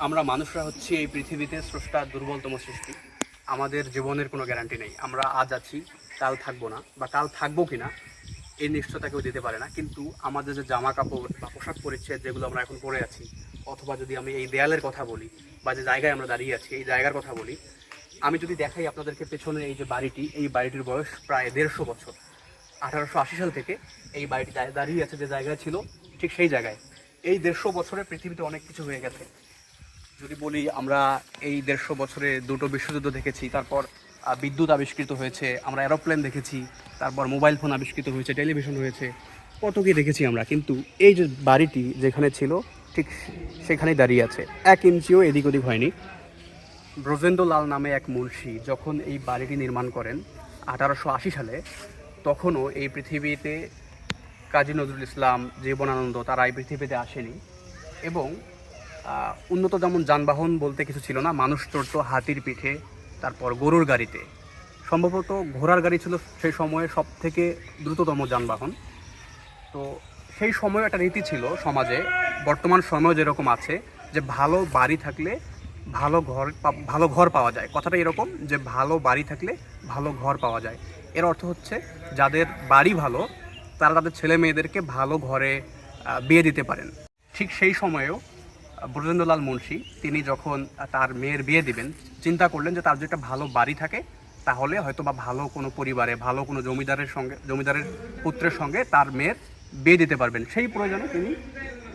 আমরা মানুষরা হচ্ছে এই পৃথিবীতে স্রষ্টার দুর্বলতম সৃষ্টি। আমাদের জীবনের কোনো গ্যারান্টি নেই। আমরা আজ আছি, কাল থাকব না, বা কাল থাকব কি না এই নিশ্চয়তা কেউ দিতে পারে না। কিন্তু আমাদের যে জামা কাপড় বা পোশাক পরিচ্ছেদ যেগুলো আমরা এখন পরে আছি, অথবা যদি আমি এই দেয়ালের কথা বলি, বা যে জায়গায় আমরা দাঁড়িয়ে আছি, এই জায়গার কথা বলি, আমি যদি দেখাই আপনাদেরকে পেছনে এই যে বাড়িটি, এই বাড়িটির বয়স প্রায় দেড়শো বছর। আঠারোশো আশি সাল থেকে এই বাড়িটি দাঁড়িয়ে- আছে যে জায়গায় ছিল, ঠিক সেই জায়গায়। এই দেড়শো বছরে পৃথিবীতে অনেক কিছু হয়ে গেছে। যদি বলি আমরা এই দেড়শো বছরে দুটো বিশ্বযুদ্ধ দেখেছি, তারপর বিদ্যুৎ আবিষ্কৃত হয়েছে, আমরা এরোপ্লেন দেখেছি, তারপর মোবাইল ফোন আবিষ্কৃত হয়েছে, টেলিভিশন হয়েছে কত কি দেখেছি আমরা। কিন্তু এই যে বাড়িটি যেখানে ছিল, ঠিক সেখানেই দাঁড়িয়ে আছে। এক ইঞ্চিও এদিক ওদিক হয়নি। ব্রজেন্দ্র লাল নামে এক মুন্সি যখন এই বাড়িটি নির্মাণ করেন আঠারোশো আশি সালে, তখনও এই পৃথিবীতে কাজী নজরুল ইসলাম, জীবনানন্দ, তারা এই পৃথিবীতে আসেনি এবং উন্নত যেমন যানবাহন বলতে কিছু ছিল না, মানুষ চড়তো হাতির পিঠে, তারপর গরুর গাড়িতে। সম্ভবত ঘোড়ার গাড়ি ছিল সেই সময়ে সব থেকে দ্রুততম যানবাহন। তো সেই সময় একটা রীতি ছিল সমাজে, বর্তমান সময় যেরকম আছে, যে ভালো বাড়ি থাকলে ভালো ঘর ভালো ঘর পাওয়া যায়। কথাটা এরকম যে ভালো বাড়ি থাকলে ভালো ঘর পাওয়া যায়। এর অর্থ হচ্ছে যাদের বাড়ি ভালো, তারা তাদের ছেলে মেয়েদেরকে ভালো ঘরে বিয়ে দিতে পারেন। ঠিক সেই সময়েও ব্রজেন্দ্রলাল মুন্সি, তিনি যখন তার মেয়ের বিয়ে দিবেন, চিন্তা করলেন যে তার যদি একটা ভালো বাড়ি থাকে, তাহলে হয়তো বা ভালো কোনো পরিবারে, ভালো কোনো জমিদারের সঙ্গে, জমিদারের পুত্রের সঙ্গে তার মেয়ের বিয়ে দিতে পারবেন। সেই প্রয়োজনে তিনি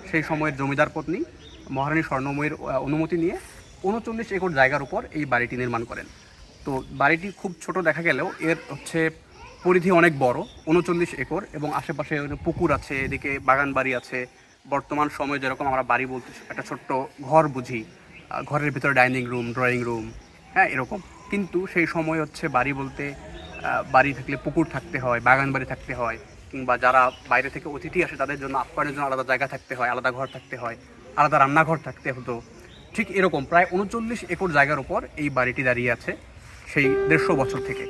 সেই সময়ের জমিদার পত্নী, মহারানী স্বর্ণময়ীর অনুমতি নিয়ে উনচল্লিশ একর জায়গার উপর এই বাড়িটি নির্মাণ করেন। তো বাড়িটি খুব ছোট দেখা গেলেও এর হচ্ছে পরিধি অনেক বড়, উনচল্লিশ একর এবং আশেপাশে পুকুর আছে, এদিকে বাগান বাড়ি আছে বর্তমান সময়ে যেরকম আমরা বাড়ি বলতে একটা ছোট্ট ঘর বুঝি ঘরের ভিতরে ডাইনিং রুম, ড্রয়িং রুম হ্যাঁ এরকম। কিন্তু সেই সময় হচ্ছে বাড়ি বলতে বাড়ি থাকলে পুকুর থাকতে হয়, বাগান বাড়ি থাকতে হয়, কিংবা যারা বাইরে থেকে অতিথি আসে তাদের জন্য আপ্যায়নের জন্য আলাদা জায়গা থাকতে হয়, আলাদা ঘর থাকতে হয়, আলাদা রান্নাঘর থাকতে হতো। ঠিক এরকম, প্রায় উনচল্লিশ একর জায়গার উপর এই বাড়িটি দাঁড়িয়ে আছে সেই দেড়শো বছর থেকে।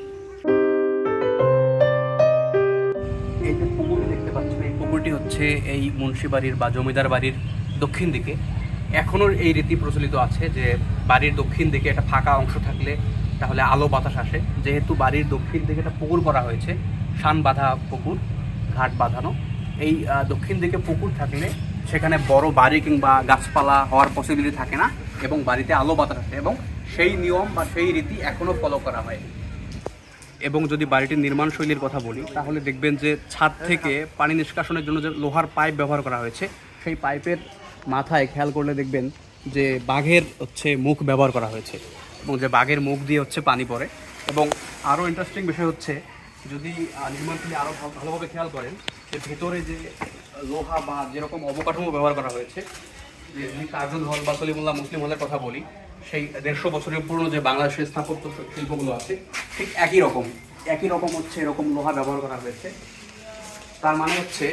পাচ্ছেন হচ্ছে এই মুন্সি বাড়ির বা জমিদার বাড়ির দক্ষিণ দিকে। এখনও এই রীতি প্রচলিত আছে যে বাড়ির দক্ষিণ দিকে একটা ফাঁকা অংশ থাকলে তাহলে আলো বাতাস আসে। যেহেতু বাড়ির দক্ষিণ দিকে একটা পুকুর করা হয়েছে, শান বাঁধা পুকুর, ঘাট বাঁধানো। এই দক্ষিণ দিকে পুকুর থাকলে সেখানে বড় বাড়ি কিংবা গাছপালা হওয়ার পসিবিলিটি থাকে না এবং বাড়িতে আলো বাতাস আসে এবং সেই নিয়ম বা সেই রীতি এখনও ফলো করা হয় এবং যদি বাড়িটির নির্মাণ শৈলীর কথা বলি, তাহলে দেখবেন যে ছাদ থেকে পানি নিষ্কাশনের জন্য যে লোহার পাইপ ব্যবহার করা হয়েছে, সেই পাইপের মাথায় খেয়াল করলে দেখবেন যে বাঘের হচ্ছে মুখ ব্যবহার করা হয়েছে এবং যে বাঘের মুখ দিয়ে হচ্ছে পানি পড়ে। এবং আরও ইন্টারেস্টিং বিষয় হচ্ছে, যদি নির্মাণশৈলী আরও ভালোভাবে খেয়াল করেন, যে ভেতরে যে লোহা বা যেরকম অবকাঠামো ব্যবহার করা হয়েছে, যে কার্জন হল বা সলিমুল্লাহ মুসলিম হলের কথা বলি, সেই দেড়শো বছরের পুরনো যে বাংলাদেশের স্থাপত্য শিল্পগুলো আছে ঠিক একই রকম একই রকম হচ্ছে, এরকম লোহা ব্যবহার করা হয়েছে। তার মানে হচ্ছে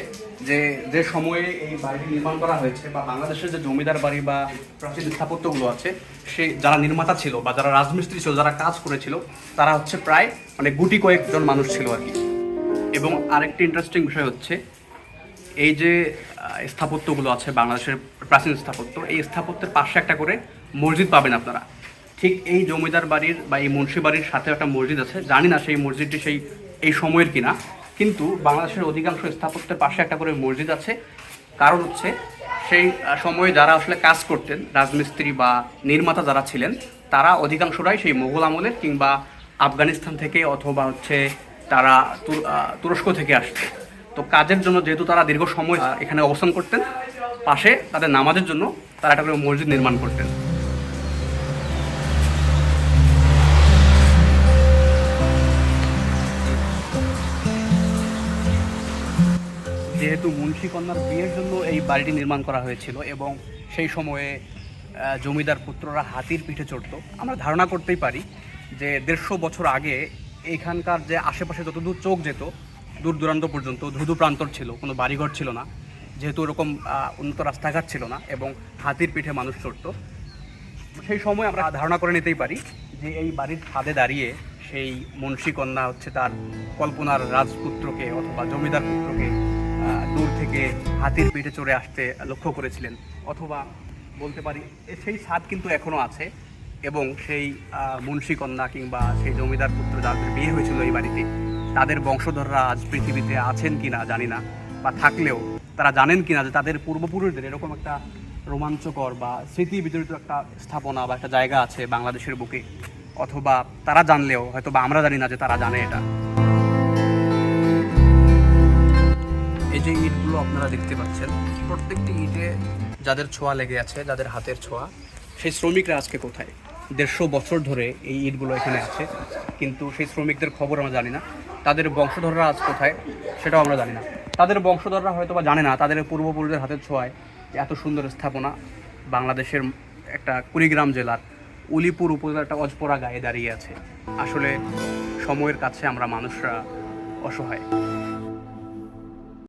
যে যে সময়ে এই বাড়িটি নির্মাণ করা হয়েছে বা বাংলাদেশের যে জমিদার বাড়ি বা প্রাচীন স্থাপত্যগুলো আছে, সে যারা নির্মাতা ছিল বা যারা রাজমিস্ত্রি ছিল, যারা কাজ করেছিল, তারা হচ্ছে প্রায় মানে গুটি কয়েকজন মানুষ ছিল আর কি। এবং আরেকটি ইন্টারেস্টিং বিষয় হচ্ছে, এই যে স্থাপত্যগুলো আছে বাংলাদেশের প্রাচীন স্থাপত্য, এই স্থাপত্যের পাশে একটা করে মসজিদ পাবেন আপনারা। ঠিক এই জমিদার বাড়ির বা এই মুন্সি বাড়ির সাথে একটা মসজিদ আছে। জানি না সেই মসজিদটি সেই, এই সময়ের কিনা। কিন্তু বাংলাদেশের অধিকাংশ স্থাপত্যের পাশে একটা করে মসজিদ আছে। কারণ হচ্ছে সেই সময়ে যারা আসলে কাজ করতেন, রাজমিস্ত্রি বা নির্মাতা যারা ছিলেন, তারা অধিকাংশরাই সেই মোগল আমলের কিংবা আফগানিস্তান থেকে অথবা হচ্ছে তারা তুরস্ক থেকে আসছে তো কাজের জন্য যেহেতু তারা দীর্ঘ সময় এখানে অবস্থান করতেন, পাশে তাদের নামাজের জন্য তারা একটা করে মসজিদ নির্মাণ করতেন। যেহেতু মুন্সী কন্যার বিয়ের জন্য এই বাড়িটি নির্মাণ করা হয়েছিল এবং সেই সময়ে জমিদার পুত্ররা হাতির পিঠে চড়তো, আমরা ধারণা করতেই পারি যে দেড়শো বছর আগে এখানকার যে আশেপাশে যতদূর চোখ যেত, দূর দূরান্ত পর্যন্ত ধুধু প্রান্তর ছিল, কোনো বাড়িঘর ছিল না, যেহেতু ওরকম উন্নত রাস্তাঘাট ছিল না এবং হাতির পিঠে মানুষ চড়তো। সেই সময় আমরা ধারণা করে নিতেই পারি যে এই বাড়ির ছাদে দাঁড়িয়ে সেই মুন্সী কন্যা হচ্ছে তার কল্পনার রাজপুত্রকে অথবা জমিদার পুত্রকে দূর থেকে হাতির পিঠে চড়ে আসতে লক্ষ্য করেছিলেন, অথবা বলতে পারি সেই স্বাদ কিন্তু এখনও আছে এবং সেই মুন্সিকন্যা কিংবা সেই জমিদার পুত্র যাদের বিয়ে হয়েছিল এই বাড়িতে, তাদের বংশধররা আজ পৃথিবীতে আছেন কি না জানি না, বা থাকলেও তারা জানেন কি না যে তাদের পূর্বপুরুষদের এরকম একটা রোমাঞ্চকর বা স্মৃতি বিজড়িত একটা স্থাপনা বা একটা জায়গা আছে বাংলাদেশের বুকে, অথবা তারা জানলেও হয়তো বা আমরা জানি না যে তারা জানে এটা। ইটগুলো আপনারা দেখতে পাচ্ছেন। প্রত্যেকটি ইটে যাদের ছোঁয়া লেগে আছে, যাদের হাতের ছোঁয়া, সেই শ্রমিকরা আজকে কোথায়? দেড়শো বছর ধরে এই ইটগুলো এখানে আছে। কিন্তু সেই শ্রমিকদের খবর আমরা জানি না। তাদের বংশধররা আজ কোথায় সেটাও আমরা জানি না। তাদের বংশধররা হয়তো বা জানে না। তাদের পূর্বপুরুষদের হাতের ছোঁয়ায় এত সুন্দর স্থাপনা বাংলাদেশের একটা কুড়িগ্রাম জেলার উলিপুর উপজেলার একটা অজপরা গায়ে দাঁড়িয়ে আছে। আসলে সময়ের কাছে আমরা মানুষরা অসহায়।